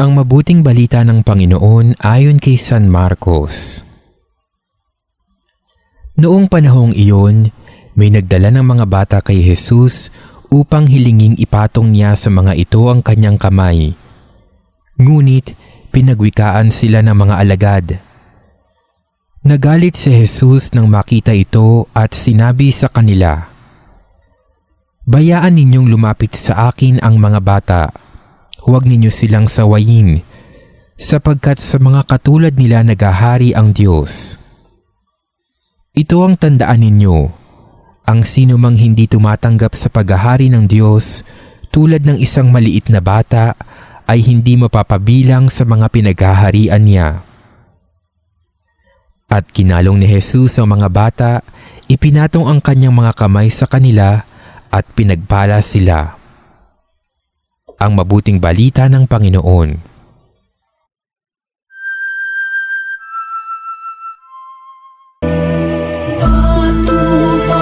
Ang mabuting balita ng Panginoon ayon kay San Marcos. Noong panahong iyon, may nagdala ng mga bata kay Jesus upang hilinging ipatong niya sa mga ito ang kanyang kamay. Ngunit pinagwikaan sila ng mga alagad. Nagalit si Jesus nang makita ito at sinabi sa kanila, Bayaan ninyong lumapit sa akin ang mga bata. Huwag ninyo silang sawayin, sapagkat sa mga katulad nila nagahari ang Diyos. Ito ang tandaan ninyo, ang sino mang hindi tumatanggap sa paghahari ng Diyos tulad ng isang maliit na bata ay hindi mapapabilang sa mga pinaghaharian niya. At kinalong ni Jesus ang mga bata, ipinatong ang kanyang mga kamay sa kanila at pinagpala sila. Ang mabuting balita ng Panginoon. Patumalani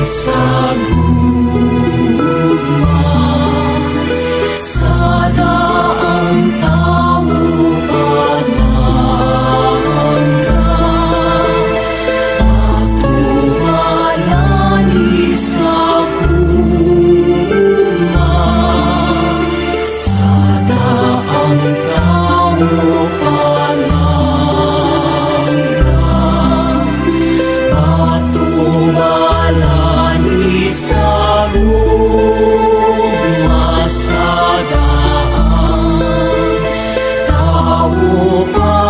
sa gugma 古邦